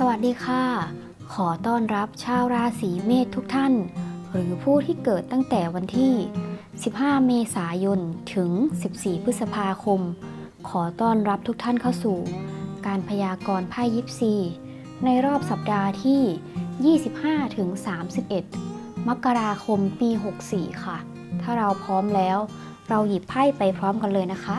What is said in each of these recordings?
สวัสดีค่ะ ขอต้อนรับชาวราศีเมษทุกท่าน หรือผู้ที่เกิดตั้งแต่วันที่ 15 เมษายน ถึง 14 พฤษภาคม ขอต้อนรับทุกท่านเข้าสู่ การพยากรณ์ไพ่ยิปซี ในรอบสัปดาห์ที่ 25 ถึง 31 มกราคมปี 64 ค่ะ ถ้าเราพร้อมแล้ว เราหยิบไพ่ไปพร้อมกันเลยนะคะ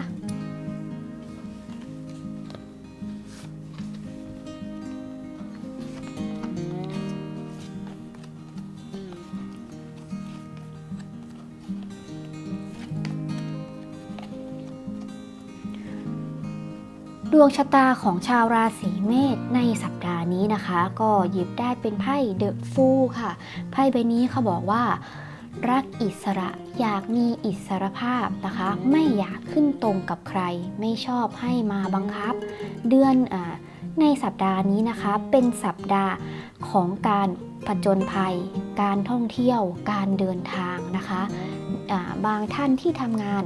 ดวงชะตาของชาวราศีเมษในสัปดาห์นี้นะคะ ก็หยิบได้เป็นไพ่เดอะฟูค่ะ ไพ่ใบนี้เขาบอกว่า รักอิสระอยากมีอิสรภาพนะคะ ไม่อยากขึ้นตรงกับใคร ไม่ชอบให้มาบังคับ เดือนอาในสัปดาห์นี้นะคะ เป็นสัปดาห์ของการผจญภัย การท่องเที่ยว การเดินทางนะคะอ่าบางท่านที่ทำงาน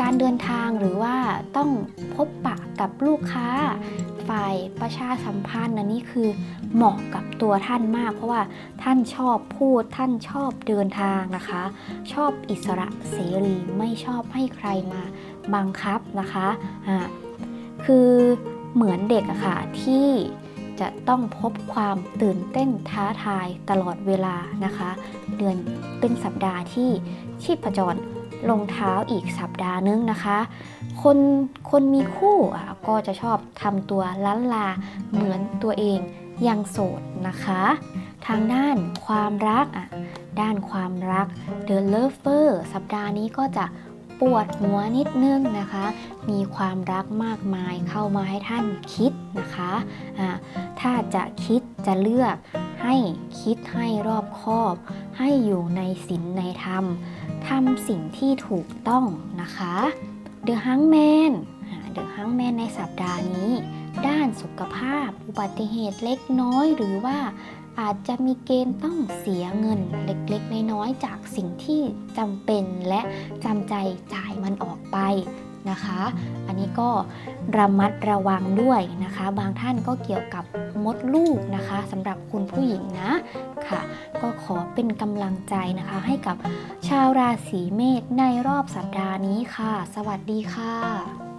การเดินทางหรือว่าต้องพบปะกับลูกค้า ฝ่ายประชาสัมพันธ์อันนี้คือเหมาะกับตัวท่านมาก เพราะว่าท่านชอบพูดท่านชอบเดินทางนะคะ ชอบอิสระเสรีไม่ชอบให้ใครมาบังคับนะคะอ่าคือเหมือนเด็กอะค่ะที่จะต้องพบความตื่นเต้นท้าทายตลอดเวลานะคะ เดือนเป็นสัปดาห์ที่ชีพจร ลงเท้าอีกสัปดาห์นึงนะคะ คนคนมีคู่อะก็จะชอบทำตัวล้านลาเหมือนตัวเองยังโสดนะคะ ทางด้านความรักอะด้านความรัก The Lover สัปดาห์นี้ก็จะปวดหัวนิดนึงนะคะ มีความรักมากมายเข้ามาให้ท่านคิดนะคะอ่าถ้าจะคิดจะเลือกให้คิดให้รอบคอบ ให้อยู่ในศีลในธรรมทำสิ่งที่ถูกต้องนะคะ The Hangman The Hangman ในสัปดาห์นี้ ด้านสุขภาพ อุบัติเหตุเล็กน้อยหรือว่าอาจจะมีเกณฑ์ต้องเสียเงินเล็กๆ น้อยๆ จากสิ่งที่จำเป็นและจำใจจ่ายมันออกไป นะคะ อันนี้ก็ระมัดระวังด้วยนะคะ บางท่านก็เกี่ยวกับมดลูกนะคะสำหรับคุณผู้หญิงนะค่ะ ก็ขอเป็นกำลังใจนะคะ ให้กับชาวราศีเมษในรอบสัปดาห์นี้ค่ะ สวัสดีค่ะ